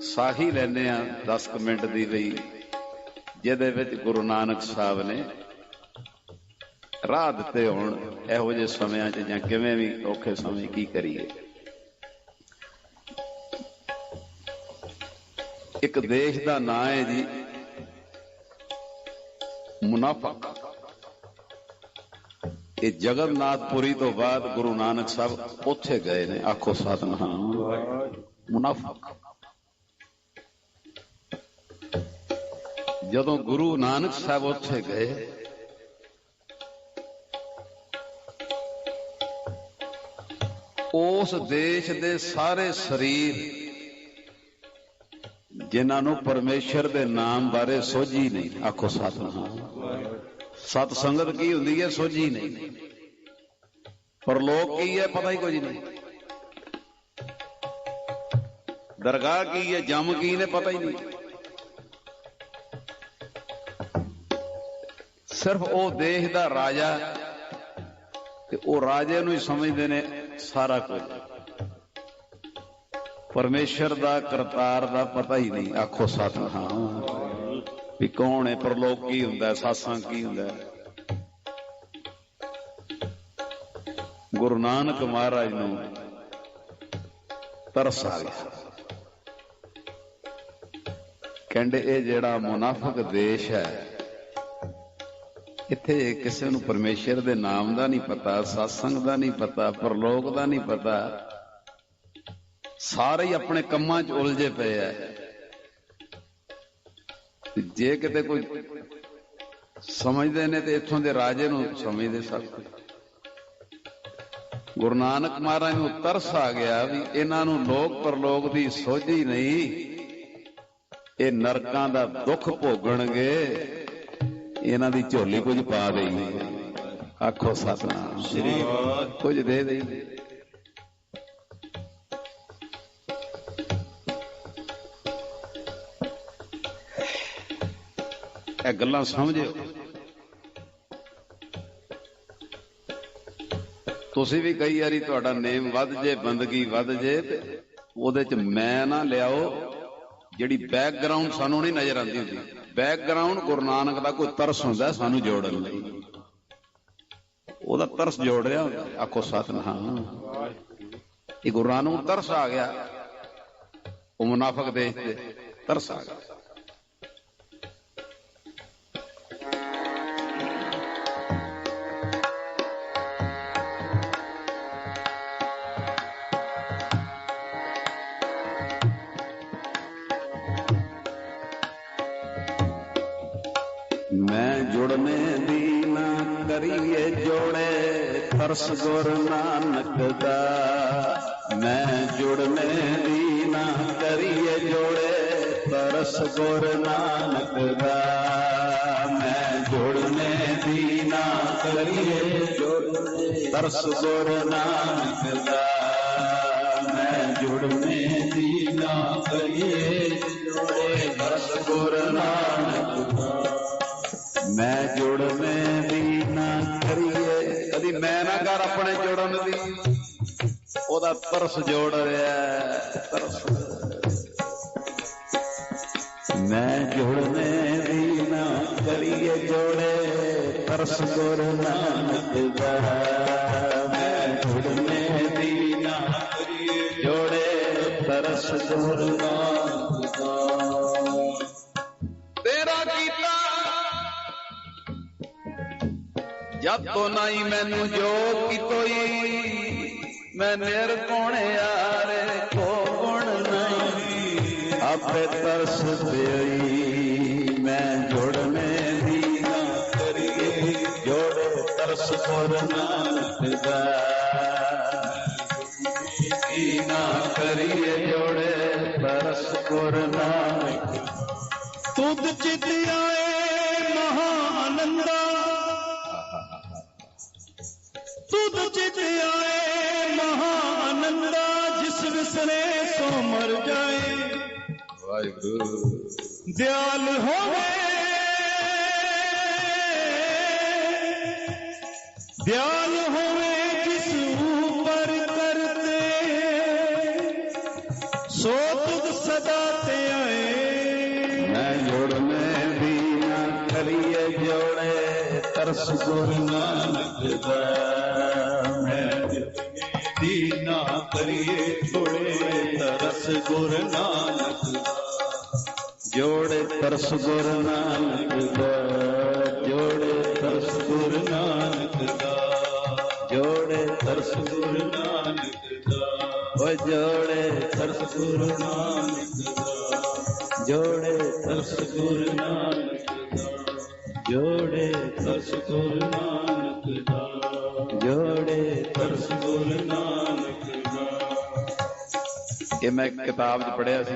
ਸਾਹੀ ਲੈਨੇ ਆ 10 ਕੁ ਮਿੰਟ ਦੀ ਲਈ, ਜਿਹਦੇ ਵਿੱਚ ਗੁਰੂ ਨਾਨਕ ਸਾਹਿਬ ਨੇ ਰਾਹ ਦਿੱਤੇ ਹੋਣ ਇਹੋ ਜਿਹੇ ਸਮਿਆਂ 'ਚ ਜਾਂ ਕਿਵੇਂ ਵੀ ਔਖੇ ਸਮੇਂ ਕੀ ਕਰੀਏ। ਇੱਕ ਦੇਸ਼ ਦਾ ਨਾਂ ਹੈ ਜੀ ਮੁਨਾਫਕ ਇਹ ਜਗਨਨਾਥਪੁਰੀ ਤੋਂ ਬਾਅਦ ਗੁਰੂ ਨਾਨਕ ਸਾਹਿਬ ਉੱਥੇ ਗਏ ਨੇ, ਆਖੋ ਸਤਨਾਮ। ਮੁਨਾਫਕ ਜਦੋਂ ਗੁਰੂ ਨਾਨਕ ਸਾਹਿਬ ਉੱਥੇ ਗਏ, ਉਸ ਦੇਸ਼ ਦੇ ਸਾਰੇ ਸਰੀਰ ਜਿਨ੍ਹਾਂ ਨੂੰ ਪਰਮੇਸ਼ਰ ਦੇ ਨਾਮ ਬਾਰੇ ਸੋਝੀ ਨਹੀਂ, ਆਖੋ ਸਤਨਾਮ। ਸਤ ਸੰਗਤ ਕੀ ਹੁੰਦੀ ਹੈ, ਸੋਝੀ ਨਹੀਂ। ਪਰ ਲੋਕ ਕੀ ਹੈ, ਪਤਾ ਹੀ ਕੁਝ ਨਹੀਂ। ਦਰਗਾਹ ਕੀ ਹੈ, ਜਮ ਕੀ ਨੇ, ਪਤਾ ਹੀ ਨਹੀਂ। ਸਿਰਫ ਉਹ ਦੇਸ਼ ਦਾ ਰਾਜਾ ਤੇ ਉਹ ਰਾਜੇ ਨੂੰ ਹੀ ਸਮਝਦੇ ਨੇ ਸਾਰਾ ਕੁਝ। ਪਰਮੇਸ਼ਰ ਦਾ ਕਰਤਾਰ ਦਾ ਪਤਾ ਹੀ ਨਹੀਂ। ਆਖੋ ਸਤਨਾਮ। ਵੀ ਕੌਣ ਹੈ? ਪਰਲੋਕ ਕੀ ਹੁੰਦਾ ਹੈ, ਸਾਸਾਂ ਕੀ ਹੁੰਦਾ ਗੁਰੂ ਨਾਨਕ ਮਹਾਰਾਜ ਨੂੰ ਤਰਸ ਆ ਗਿਆ। ਕਹਿੰਦੇ ਇਹ ਜਿਹੜਾ ਮੁਨਾਫਕ ਦੇਸ਼ ਹੈ ਇੱਥੇ ਕਿਸੇ ਨੂੰ ਪਰਮੇਸ਼ਰ ਦੇ ਨਾਮ ਦਾ ਨਹੀਂ ਪਤਾ, satsang ਦਾ ਨਹੀਂ ਪਤਾ, ਪਰਲੋਕ ਦਾ ਨਹੀਂ ਪਤਾ। ਸਾਰੇ ਹੀ ਆਪਣੇ ਕੰਮਾਂ 'ਚ ਉਲਝੇ ਪਏ ਐ ਜੇ ਕਿਤੇ ਕੋਈ ਸਮਝਦੇ ਨੇ ਤੇ ਇੱਥੋਂ ਦੇ ਰਾਜੇ ਨੂੰ ਸਮਝਦੇ ਸਭ ਗੁਰੂ ਨਾਨਕ ਮਹਾਰਾਜ ਨੂੰ ਤਰਸ ਆ ਗਿਆ ਵੀ ਇਹਨਾਂ ਨੂੰ ਲੋਕ ਪਰਲੋਕ ਦੀ ਸੋਝੀ ਨਹੀਂ, ਇਹ ਨਰਕਾਂ ਦਾ ਦੁੱਖ ਭੋਗਣਗੇ। ਇਹਨਾਂ ਦੀ ਝੋਲੀ ਕੁਝ ਪਾ ਦੇਈ। ਆਖੋ ਸਤਨਾਮ। ਸ੍ਰੀ ਕੁਝ ਦੇ ਦੇਈ। ਇਹ ਗੱਲਾਂ ਸਮਝਿਓ। ਤੁਸੀਂ ਵੀ ਕਈ ਵਾਰੀ ਤੁਹਾਡਾ ਨੇਮ ਵੱਧ ਜੇ ਬੰਦਗੀ ਵੱਧ ਜੇ ਤੇ ਉਹਦੇ ਚ ਮੈਂ ਨਾ ਲਿਆਓ ਜਿਹੜੀ ਬੈਕਗ੍ਰਾਉਂਡ ਸਾਨੂੰ ਨਹੀਂ ਨਜ਼ਰ ਆਉਂਦੀ ਹੁੰਦੀ। ਬੈਕਗ੍ਰਾਉਂਡ ਗੁਰੂ ਨਾਨਕ ਦਾ ਕੋਈ ਤਰਸ ਹੁੰਦਾ, ਸਾਨੂੰ ਜੋੜਨ ਲਈ। ਉਹਦਾ ਤਰਸ ਜੋੜ ਰਿਹਾ, ਆਖੋ ਸਤਨਾਮ। ਇਹ ਗੁਰੂ ਨਾਨਕ ਨੂੰ ਤਰਸ ਆ ਗਿਆ। ਉਹ ਮੁਨਾਫਕ ਦੇਸ਼ ਤੇ ਤਰਸ ਆ ਗਿਆ। ਜੁੜਨੇ ਦੀ ਨਾ ਕਰੀਏ ਜੋੜੇ, ਤਰਸ ਗੁਰ ਨਾਨਕ ਦਾ। ਮੈਂ ਜੁੜਨੇ ਦੀ ਨਾ ਕਰੀਏ ਜੋੜੇ, ਤਰਸ ਗੁਰ ਨਾਨਕ ਦਾ। ਮੈਂ ਜੁੜਨੇ ਦੀ ਨਾ ਕਰੀਏ ਜੋੜੇ, ਤਰਸ ਗੁਰ ਨਾਨਕ ਦਾ। ਮੈਂ ਜੁੜਨੇ ਦੀ ਨਾ ਕਰੀਏ ਜੋੜੇ, ਤਰਸ ਗੁਰ ਨਾਨਕ ਉਹਦਾ ਤਰਸ ਜੋੜ ਰਿਹਾ ਹੈ, ਤਰਸ ਮੈਂ ਜੋੜਨੇ ਦੀ ਨਾ ਕਰੀਏ ਜੋੜੇ ਤਰਸ ਗੁਰ ਨਾਨਕ ਦਾ ਮੈਂ ਜੁੜਨੇ ਦੀ ਨਾ ਕਰੀਏ ਜੋੜੇ ਤਰਸ ਗੁਰ ਨਾਨਕ ਦਾ ਤੇਰਾ ਕੀਤਾ ਜਦ ਤੋਂ ਨਹੀਂ ਮੈਨੂੰ ਜੋ ਕੀ ਕੋਈ ਮੈਂ ਨਿਰਗੁਣ ਯਾਰੇ ਕੋ ਗੁਣ ਨਹੀਂ। ਆਪੇ ਤਰਸ ਦੇਈ ਮੈਂ ਜੁੜਨੇ ਦੀ ਨਾ ਕਰੀਏ। ਜੋੜੇ ਤਰਸ ਗੁਰ ਨਾਨਕ ਦਾ। ਦੀ ਨਾ ਕਰੀਏ ਜੋੜੇ ਤਰਸ ਗੁਰ ਨਾਨਕ। ਤੁਧ ਚਿਤ ਆਏ ਮਹਾ ਆਨੰਦਾ ਤੁਧ ਚਿਤ ਆਏ ਵਾਹਿਗੁਰੂ ਦਿਆਲ ਹੋਵੇ। ਦਿਆਲ ਹੋਵੇ ਜਿਸ ਉਪਰ ਕਰਤੇ। ਸੋ ਤੁਧ ਸਦਾ ਤੇ ਆਏ। ਮੈਂ ਜੋੜਨੇ ਦੀ ਨਾ ਕਰੀਏ ਜੋੜੇ, ਤਰਸ ਗੁਰੂ ਨਾਨਕ ਦਾ। ਮੈਂ ਦੀਨਾ ਕਰੀਏ ਛੋੜੇ ਤਰਸ ਗੁਰ ਨਾਨਕ ਦਾ ਜੋੜੇ ਤਰਸ ਗੁਰ ਨਾਨਕ ਦਾ, ਜੋੜੇ ਤਰਸ ਗੁਰ ਨਾਨਕ ਦਾ, ਜੋੜੇ ਤਰਸ ਗੁਰ ਨਾਨਕ ਦਾ ਓ ਜੋੜੇ ਤਰਸ ਗੁਰ ਨਾਨਕ ਦਾ, ਜੋੜੇ ਤਰਸ ਗੁਰ ਨਾਨਕ ਦਾ, ਜੋੜੇ ਤਰਸ ਗੁਰ ਨਾਨਕ ਦਾ, ਜੋੜੇ ਤਰਸ ਗੁਰ ਨਾਨਕ ਦਾ। ਇਹ ਮੈਂ ਇੱਕ ਕਿਤਾਬ 'ਚ ਪੜਿਆ ਸੀ।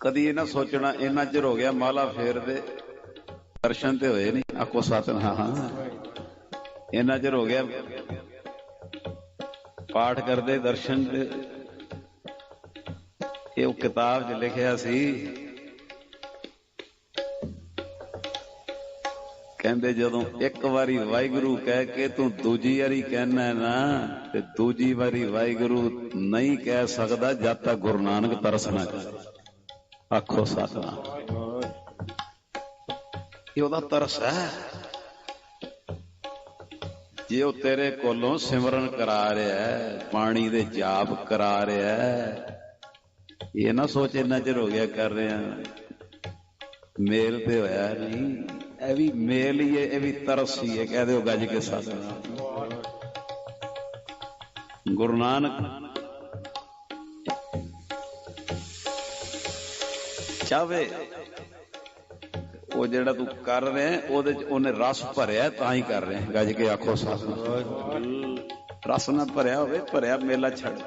ਕਦੀ ਇਹ ਨਾ ਸੋਚਣਾ, ਇੰਨਾ ਚਿਰ ਹੋ ਗਿਆ ਮਾਲਾ ਫੇਰਦੇ ਦਰਸ਼ਨ ਤੇ ਹੋਏ ਨਹੀਂ ਆਖੋ ਸਤਨਾਮ। ਇੰਨਾ ਚਿਰ ਹੋ ਗਿਆ ਪਾਠ ਕਰਦੇ, ਦਰਸ਼ਨ ਤੇ ਇਹ ਉਹ ਕਿਤਾਬ 'ਚ ਲਿਖਿਆ ਸੀ। ਕਹਿੰਦੇ ਜਦੋਂ ਇੱਕ ਵਾਰੀ ਵਾਹਿਗੁਰੂ ਕਹਿ ਕੇ ਤੂੰ ਦੂਜੀ ਵਾਰੀ ਕਹਿਣਾ ਨਾ, ਤੇ ਦੂਜੀ ਵਾਰੀ ਵਾਹਿਗੁਰੂ ਨਹੀਂ ਕਹਿ ਸਕਦਾ ਜਦ ਤੱਕ ਗੁਰੂ ਨਾਨਕ ਤਰਸ ਨਾ ਕਰੇ। ਆਖੋ ਸਤਨਾਮ ਇਹ ਉਹਦਾ ਤਰਸ ਹੈ ਜੇ ਉਹ ਤੇਰੇ ਕੋਲੋਂ ਸਿਮਰਨ ਕਰਾ ਰਿਹਾ ਹੈ ਪਾਣੀ ਦੇ ਜਾਪ ਕਰਾ ਰਿਹਾ ਹੈ ਇਹ ਨਾ ਸੋਚ ਇੰਨਾ ਚਿਰ ਹੋ ਗਿਆ ਕਰ ਰਿਹਾ ਮੇਲ ਤੇ ਹੋਇਆ ਨਹੀਂ ਇਹ ਵੀ ਮੇਲ ਹੀ ਹੈ ਇਹ ਵੀ ਤਰਸ ਹੀ ਹੈ ਕਹਿ ਦਿਓ ਗੱਜ ਕੇ ਸਤਨਾਮ ਗੁਰੂ ਨਾਨਕ ਚਾਵੇ ਉਹ ਜਿਹੜਾ ਤੂੰ ਕਰ ਰਿਹਾ, ਉਹਦੇ ਚ ਉਹਨੇ ਰਸ ਭਰਿਆ, ਤਾਂ ਹੀ ਕਰ ਰਿਹਾ। ਗੱਜ ਕੇ ਆਖੋ ਸਤਨਾਮ ਰਸ ਨਾ ਭਰਿਆ ਹੋਵੇ, ਭਰਿਆ ਮੇਲਾ ਛੱਡ।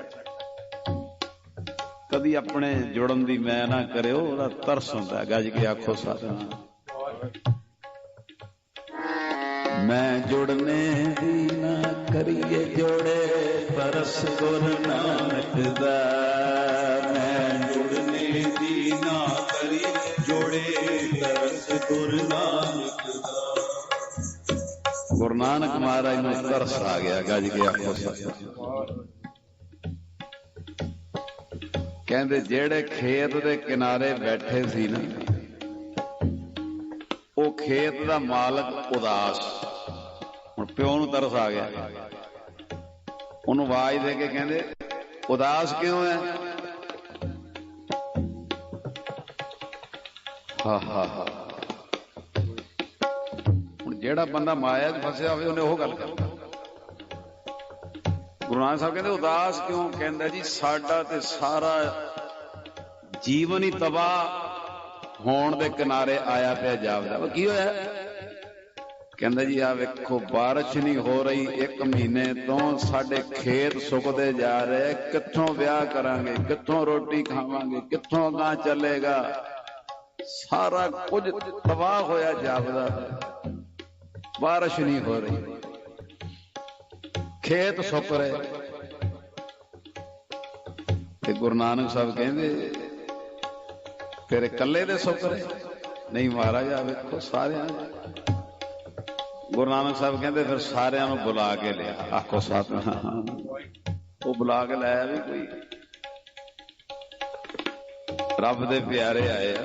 ਕਦੀ ਆਪਣੇ ਜੁੜਨ ਦੀ ਮੈਂ ਨਾ ਕਰਿਓ, ਉਹਦਾ ਤਰਸ ਹੁੰਦਾ ਹੈ। ਗੱਜ ਕੇ ਆਖੋ ਸਤਨਾਮ ਮੈਂ ਜੁੜਨੇ ਦੀ ਨਾ ਕਰੀਏ ਜੋੜੇ ਤਰਸ ਗੁਰ ਨਾਨਕ ਦਾ। ਮੈਂ ਜੁੜਨੇ ਦੀ ਨਾ ਗੁਰ ਨਾਨਕ ਦਾ। ਗੁਰੂ ਨਾਨਕ ਮਹਾਰਾਜ ਨੂੰ ਤਰਸ ਆ ਗਿਆ, ਗੱਜ ਕੇ ਆਖੋ ਸਤਿ ਕਹਿੰਦੇ ਜਿਹੜੇ ਖੇਤ ਦੇ ਕਿਨਾਰੇ ਬੈਠੇ ਸੀ ਨਾ, ਉਹ ਖੇਤ ਦਾ ਮਾਲਕ ਉਦਾਸ। ਹੁਣ ਪਿਓ ਨੂੰ ਤਰਸ ਆ ਗਿਆ। ਉਹਨੂੰ ਆਵਾਜ਼ ਦੇ ਕੇ ਕਹਿੰਦੇ, ਉਦਾਸ ਕਿਉਂ ਹੈ ਹਾ ਹਾ ਹਾ। ਜਿਹੜਾ ਬੰਦਾ ਮਾਇਆ 'ਚ ਫਸਿਆ ਹੋਵੇ, ਉਹਨੇ ਉਹ ਗੱਲ ਕਰਨੀ। ਗੁਰੂ ਨਾਨਕ ਸਾਹਿਬ ਕਹਿੰਦੇ, ਉਦਾਸ ਕਿਉਂ? ਕਹਿੰਦਾ ਜੀ, ਸਾਡਾ ਤੇ ਸਾਰਾ ਜੀਵਨ ਹੀ ਤਬਾਹ ਹੋਣ ਦੇ ਕਿਨਾਰੇ ਆਇਆ ਪਿਆ ਜਾਪਦਾ। ਕੀ ਹੋਇਆ? ਕਹਿੰਦਾ ਜੀ ਆ ਵੇਖੋ, ਬਾਰਿਸ਼ ਨਹੀਂ ਹੋ ਰਹੀ, ਇੱਕ ਮਹੀਨੇ ਤੋਂ ਸਾਡੇ ਖੇਤ ਸੁੱਕਦੇ ਜਾ ਰਹੇ ਕਿੱਥੋਂ ਵਿਆਹ ਕਰਾਂਗੇ? ਕਿੱਥੋਂ ਰੋਟੀ ਖਾਵਾਂਗੇ? ਕਿੱਥੋਂ ਗਾਂ ਚੱਲੇਗਾ? ਸਾਰਾ ਕੁਝ ਤਬਾਹ ਹੋਇਆ ਜਾਪਦਾ। ਬਾਰਿਸ਼ ਨਹੀਂ ਹੋ ਰਹੀ। ਖੇਤ ਸੁੱਕ ਰਹੇ। ਤੇ ਗੁਰੂ ਨਾਨਕ ਸਾਹਿਬ ਕਹਿੰਦੇ, ਤੇਰੇ ਇਕੱਲੇ ਦੇ ਸੁੱਕ ਰਹੇ? ਨਹੀਂ ਮਹਾਰਾਜ ਵੇਖੋ ਸਾਰਿਆਂ ਦੇ। ਗੁਰੂ ਨਾਨਕ ਸਾਹਿਬ ਕਹਿੰਦੇ, ਫਿਰ ਸਾਰਿਆਂ ਨੂੰ ਬੁਲਾ ਕੇ ਲਿਆ। ਆਖੋ ਸਤਨਾਮ। ਉਹ ਬੁਲਾ ਕੇ ਲਾਇਆ ਵੀ ਕੋਈ। ਰੱਬ ਦੇ ਪਿਆਰੇ ਆਏ ਆ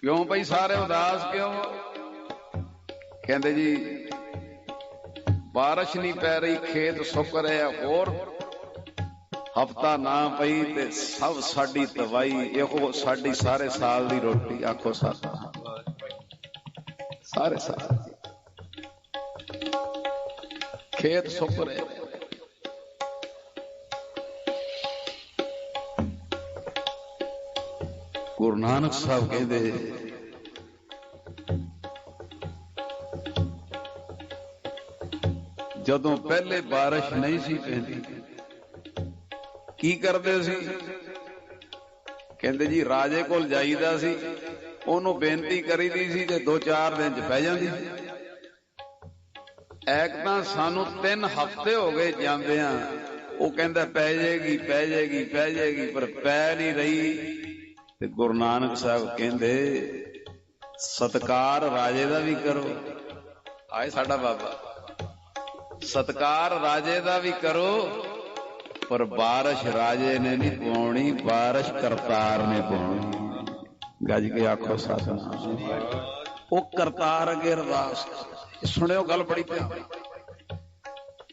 ਕਿਉਂ ਭਾਈ ਸਾਰੇ ਉਦਾਸ ਕਿਉਂ? ਕਹਿੰਦੇ ਜੀ, ਬਾਰਿਸ਼ ਨਹੀਂ ਪੈ ਰਹੀ, ਖੇਤ ਸੁੱਕ ਰਿਹਾ ਹੋਰ ਹਫਤਾ ਨਾ ਪਈ ਤੇ ਸਭ ਸਾਡੀ ਦਵਾਈ ਇਹੋ ਸਾਡੀ ਸਾਰੇ ਸਾਲ ਦੀ ਰੋਟੀ, ਆਖੋ ਸਾਡਾ ਸਾਰੇ ਸਾਲ ਖੇਤ ਸੁੱਕ ਰਿਹਾ। ਗੁਰੂ ਨਾਨਕ ਸਾਹਿਬ ਕਹਿੰਦੇ ਜਦੋਂ ਪਹਿਲੇ ਬਾਰਿਸ਼ ਨਹੀਂ ਸੀ ਪੈਂਦੀ, ਕੀ ਕਰਦੇ ਸੀ? ਕਹਿੰਦੇ ਜੀ, ਰਾਜੇ ਕੋਲ ਜਾਈਦਾ ਸੀ, ਉਹਨੂੰ ਬੇਨਤੀ ਕਰੀਦੀ ਸੀ ਤੇ 2-4 ਦਿਨ ਚ ਪੈ ਜਾਂਦੀ। ਸੀ ਐਕ ਤਾਂ ਸਾਨੂੰ 3 ਹਫ਼ਤੇ ਹੋ ਗਏ ਜਾਂਦਿਆਂ, ਉਹ ਕਹਿੰਦਾ, ਪੈ ਜਾਏਗੀ ਪੈ ਜਾਏਗੀ ਪੈ ਜਾਏਗੀ, ਪਰ ਪੈ ਨਹੀਂ ਰਹੀ। ਤੇ ਗੁਰੂ ਨਾਨਕ ਸਾਹਿਬ ਕਹਿੰਦੇ, ਸਤਕਾਰ ਰਾਜੇ ਦਾ ਵੀ ਕਰੋ। ਆਏ ਸਾਡਾ ਬਾਬਾ। ਸਤਕਾਰ ਰਾਜੇ ਦਾ ਵੀ ਕਰੋ, ਪਰ ਬਾਰਿਸ਼ ਰਾਜੇ ਨੇ ਨਹੀਂ ਪਾਉਣੀ, ਬਾਰਿਸ਼ ਕਰਤਾਰ ਨੇ ਪਾਉਣੀ। ਗੱਜ ਕੇ ਆਖੋ ਸਤਨਾਮ। ਉਹ ਕਰਤਾਰ ਅਗੇ ਅਰਦਾਸ ਸੁਣਿਓ ਗੱਲ ਬੜੀ ਪਿਆਰੀ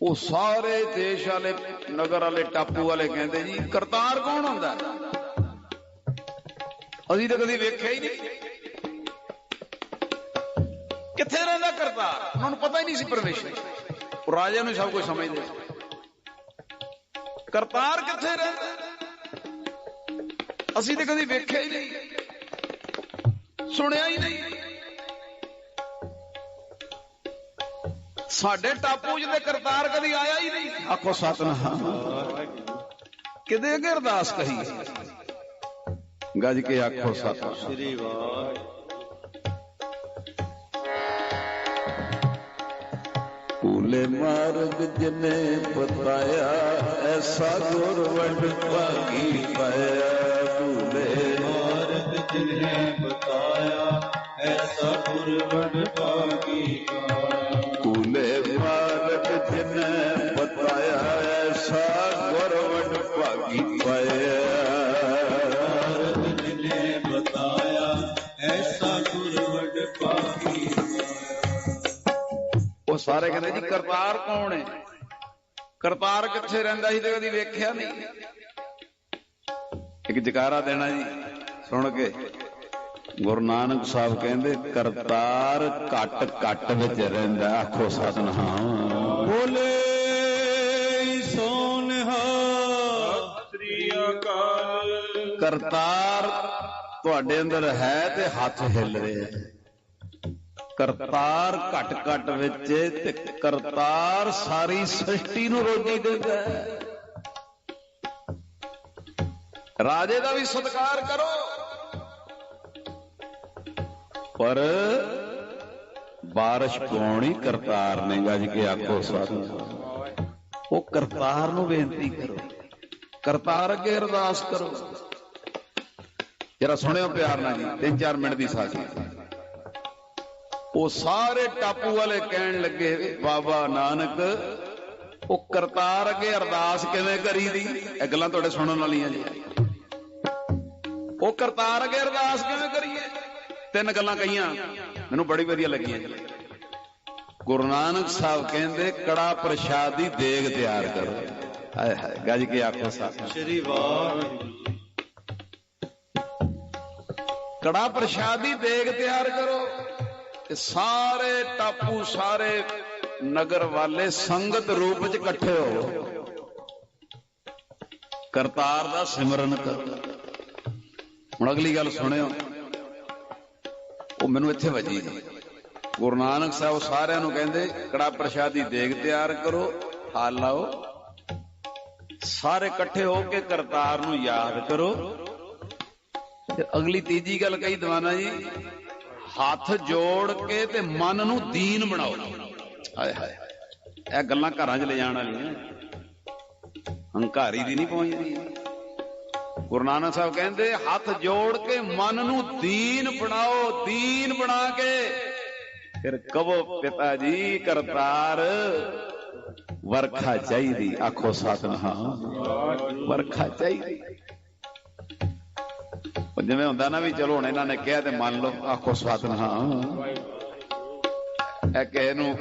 ਉਹ ਸਾਰੇ ਦੇਸ਼ ਵਾਲੇ, ਨਗਰ ਵਾਲੇ, ਟਾਪੂ ਵਾਲੇ ਕਹਿੰਦੇ ਜੀ, ਕਰਤਾਰ ਕੌਣ ਹੁੰਦਾ? ਅਸੀਂ ਤਾਂ ਕਦੀ ਵੇਖਿਆ ਹੀ ਨਹੀਂ। ਕਿੱਥੇ ਰਹਿੰਦਾ ਕਰਤਾਰ? ਉਹਨਾਂ ਨੂੰ ਪਤਾ ਹੀ ਨਹੀਂ ਸੀ ਪਰਮੇਸ਼ਰ। ਉਹ ਰਾਜੇ ਨੂੰ ਸਭ ਕੁਝ ਸਮਝਦੇ ਸੀ ਕਰਤਾਰ ਕਿੱਥੇ ਰਹਿੰਦਾ ਅਸੀਂ ਤੇ ਕਦੀ ਵੇਖਿਆ ਹੀ ਨਹੀਂ। ਸੁਣਿਆ ਹੀ ਨਹੀਂ। ਸਾਡੇ ਟਾਪੂ ਜਿਹਦੇ ਕਰਤਾਰ ਕਦੀ ਆਇਆ ਹੀ ਨਹੀਂ। ਆਖੋ ਸਤਨਾਮ। ਕਿਤੇ ਅਗੇ ਅਰਦਾਸ ਕਹੀ। ਗੱਜ ਕੇ ਆਖੋ ਸਤਨਾਮ। ਸ੍ਰੀ ਵਾਹਿਗੁਰੂ। ਭੂਲੇ ਮਾਰਗ ਜਨੇ ਬਤਾਇਆ ਐਸਾ ਗੁਰਵੰਡ ਭਾਗੀ ਪਾਇਆ ਭੂਲੇ ਮਾਰਗ ਜਿਨੇ ਬਤਾਇਆ ਐਸਾ ਗੁਰਵਡ ਭਾਗੀ ਕਾ ਭੂਲੇ ਮਾਰਗ ਜਨੇ ਬਤਾਇਆ ਐਸਾ ਗੁਰਵੰਡ ਭਾਗੀ ਪਾਇਆ। ਸਾਰੇ ਕਹਿੰਦੇ ਜੀ ਕਰਤਾਰ ਕੌਣ ਹੈ? ਕਰਤਾਰ ਕਿੱਥੇ ਰਹਿੰਦਾ ਸੀ ਤੇ ਕਦੀ ਵੇਖਿਆ ਨਹੀਂ? ਇੱਕ ਜਕਾਰਾ ਦੇਣਾ ਜੀ ਸੁਣ ਕੇ। ਗੁਰੂ ਨਾਨਕ ਸਾਹਿਬ ਕਹਿੰਦੇ ਕਰਤਾਰ ਘਟ ਘਟ ਵਿੱਚ ਰਹਿੰਦਾ ਆਖੋ ਸਤਨਾਮ। ਬੋਲੇ ਸੋਨਹਾ। ਸ੍ਰੀ ਅਕਾਲ। ਕਰਤਾਰ ਤੁਹਾਡੇ ਅੰਦਰ ਹੈ ਤੇ ਹੱਥ ਹਿੱਲ ਰਿਹਾ ਕਰਤਾਰ ਘਟ ਘਟ ਵਿੱਚ ਤੇ ਕਰਤਾਰ ਸਾਰੀ ਸ੍ਰਿਸ਼ਟੀ ਨੂੰ ਰੋਟੀ ਦਿੰਦਾ ਹੈ। ਰਾਜੇ ਦਾ ਵੀ ਸਤਿਕਾਰ ਕਰੋ। ਪਰ ਬਾਰਿਸ਼ ਪਾਉਣੀ ਕਰਤਾਰ ਨੇ ਗੱਜ ਕੇ ਆਖੋ ਸਤ ਉਹ ਕਰਤਾਰ ਨੂੰ ਬੇਨਤੀ ਕਰੋ। ਕਰਤਾਰ ਅੱਗੇ ਅਰਦਾਸ ਕਰੋ। ਜਰਾ ਸੁਣਿਓ ਪਿਆਰ ਨਾਲ ਜੀ 3-4 ਮਿੰਟ ਦੀ ਸਾਖੀ। ਉਹ ਸਾਰੇ ਟਾਪੂ ਵਾਲੇ ਕਹਿਣ ਲੱਗੇ ਬਾਬਾ ਨਾਨਕ ਉਹ ਕਰਤਾਰ ਅੱਗੇ ਅਰਦਾਸ ਕਿਵੇਂ ਕਰੀਦੀ? ਇਹ ਗੱਲਾਂ ਤੁਹਾਡੇ ਸੁਣਨ ਵਾਲੀਆਂ ਜੀ। ਉਹ ਕਰਤਾਰ ਅੱਗੇ ਅਰਦਾਸ ਕਿਵੇਂ ਕਰੀਏ? ਤਿੰਨ ਗੱਲਾਂ ਕਹੀਆਂ ਮੈਨੂੰ ਬੜੀ ਵਧੀਆ ਲੱਗੀਆਂ ਜੀ। ਗੁਰੂ ਨਾਨਕ ਸਾਹਿਬ ਕਹਿੰਦੇ ਕੜਾ ਪ੍ਰਸ਼ਾਦ ਦੀ ਦੇਗ ਤਿਆਰ ਕਰੋ। ਹਾਏ ਹਾਏ ਗੱਜ ਕੇ ਆਖੋ ਸਾਹਿਬ ਸ੍ਰੀ ਵਾਹਿਗੁਰੂ ਕੜਾ ਪ੍ਰਸ਼ਾਦ ਦੀ ਦੇਗ ਤਿਆਰ ਕਰੋ। ਤੇ ਸਾਰੇ ਟਾਪੂ, ਸਾਰੇ ਨਗਰ ਵਾਲੇ ਸੰਗਤ ਰੂਪ ਚ ਇਕੱਠੇ ਹੋ ਕਰਤਾਰ ਦਾ ਸਿਮਰਨ ਕਰੋ। ਹੁਣ ਅਗਲੀ ਗੱਲ ਸੁਣਿਓ। ਉਹ ਮੈਨੂੰ ਇੱਥੇ ਵਜੀ ਗੁਰੂ ਨਾਨਕ ਸਾਹਿਬ ਸਾਰਿਆਂ ਨੂੰ ਕਹਿੰਦੇ, ਕੜਾ ਪ੍ਰਸ਼ਾਦੀ ਦੇਗ ਤਿਆਰ ਕਰੋ, ਹਾਲ ਲਾਓ। ਸਾਰੇ ਇਕੱਠੇ ਹੋ ਕੇ ਕਰਤਾਰ ਨੂੰ ਯਾਦ ਕਰੋ। ਤੇ ਅਗਲੀ ਤੀਜੀ ਗੱਲ ਕਹੀ ਦਵਾਨਾ ਜੀ ਹੱਥ ਜੋੜ ਕੇ ਤੇ ਮਨ ਨੂੰ ਦੀਨ ਬਣਾਓ। ਹਾਏ ਹਾਏ, ਇਹ ਗੱਲਾਂ ਘਰਾਂ 'ਚ ਲੈ ਜਾਣ ਵਾਲੀਆਂ ਹੰਕਾਰੀ ਦੀ ਨਹੀਂ ਪਹੁੰਚਦੀ। ਗੁਰੂ ਨਾਨਕ ਸਾਹਿਬ ਕਹਿੰਦੇ, ਹੱਥ ਜੋੜ ਕੇ ਮਨ ਨੂੰ ਦੀਨ ਬਣਾਓ, ਦੀਨ ਬਣਾ ਕੇ। ਫਿਰ ਕਹੋ, ਪਿਤਾ ਜੀ, ਕਰਤਾਰ, ਵਰਖਾ ਚਾਹੀਦੀ, ਆਖੋ ਸਤਨਾਮ ਵਰਖਾ ਚਾਹੀਦੀ। ਉਹ ਜਿਵੇਂ ਹੁੰਦਾ ਨਾ ਵੀ ਚਲੋ ਹੁਣ ਇਹਨਾਂ ਨੇ ਕਿਹਾ ਤੇ ਮੰਨ ਲਓ, ਆਖੋ ਸਤਨਾਮ ਇਹ ਕਿਸੇ ਨੂੰ